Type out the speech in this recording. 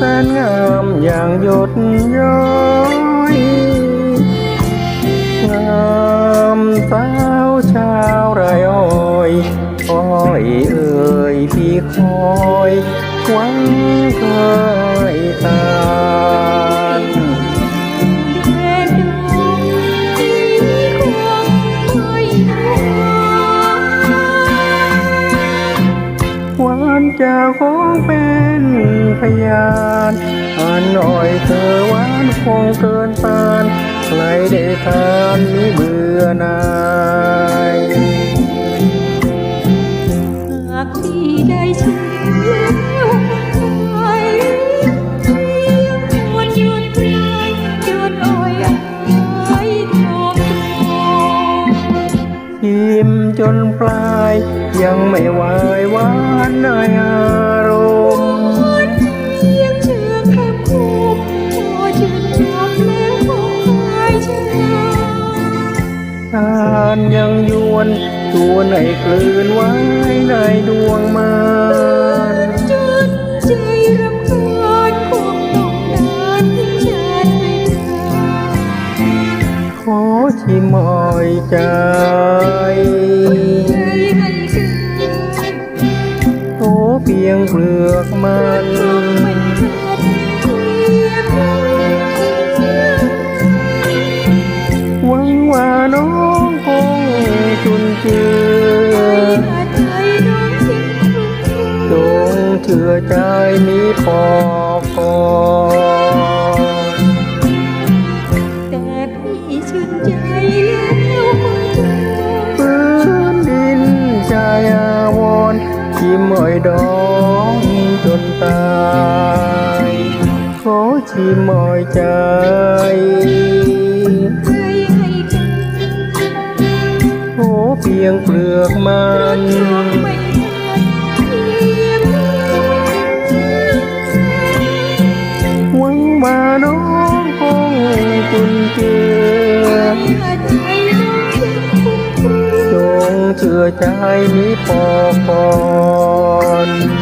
เส้นงางหยดย้อยงามสาวชาวไรอ้อยอ้อยเอ่ยพี่คอย จะคงเป็นพยานอ่านหน่อยเธอหวานคงเกินตานใครได้ทานมิเบื่อหนายหากพี่ได้ชิมแล้วคอยยังหวนยุดคลายหยุดอ้อยอ้ายทองทองชิมจนปลาย ยังไม่วายหวานในอารมณ์ยังเชื่อคำคูพอชื่นชมแล้วคงหายชราทานยังยวนชวนให้กลืนไว้ในดวงมา มันไม่ทันเทียมหวังว่าน้องคงจุนเจืออาใจน้องสิ้นทุกจงเชื่อใจมีพอก่อน ขอชิมอยใจ โอ้เพียงเปลือกมันหวังว่าน้องคงจุนเจืออาใจงเชื่อใจมีพอก่อน